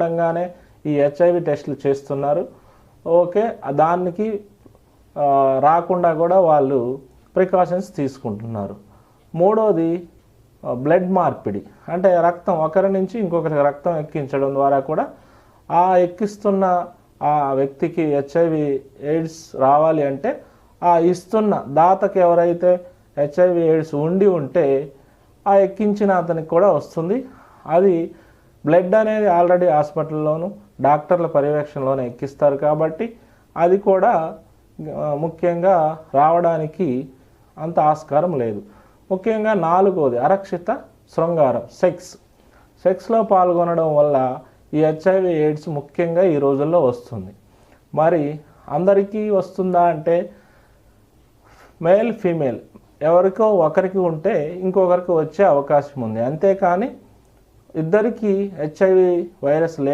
ఉండంగానే ఈ హెచ్ఐవి టెస్టులు చేస్తున్నారు. ఓకే దానికి రాకుండా కూడా వాళ్ళు ప్రికాషన్స్ తీసుకుంటున్నారు. మూడోది బ్లడ్ మార్పిడి. అంటే రక్తం ఒకరి నుంచి ఇంకొకరికి రక్తం ఎక్కించడం ద్వారా కూడా ఆ ఎక్కిస్తున్న ఆ వ్యక్తికి హెచ్ఐవి ఎయిడ్స్ రావాలి అంటే ఆ ఇస్తున్న దాతకి ఎవరైతే హెచ్ఐవి ఎయిడ్స్ ఉండి ఉంటే ఆ ఎక్కించిన అతనికి కూడా వస్తుంది. అది బ్లడ్ అనేది ఆల్రెడీ హాస్పిటల్లోను డాక్టర్ల పర్యవేక్షణలోనే ఎక్కిస్తారు కాబట్టి అది కూడా ముఖ్యంగా రావడానికి అంత ఆస్కారం లేదు. ముఖ్యంగా నాలుగోది అరక్షిత శృంగారం సెక్స్. సెక్స్లో పాల్గొనడం వల్ల ఈ హెచ్ఐవి ఎయిడ్స్ ముఖ్యంగా ఈ రోజుల్లో వస్తుంది. మరి అందరికీ వస్తుందా అంటే మేల్ ఫీమేల్ ఎవరికో ఒకరికి ఉంటే ఇంకొకరికి వచ్చే అవకాశం ఉంది. అంతేకాని ఇద్దరికి హెచ్ఐవి వైరస్ లే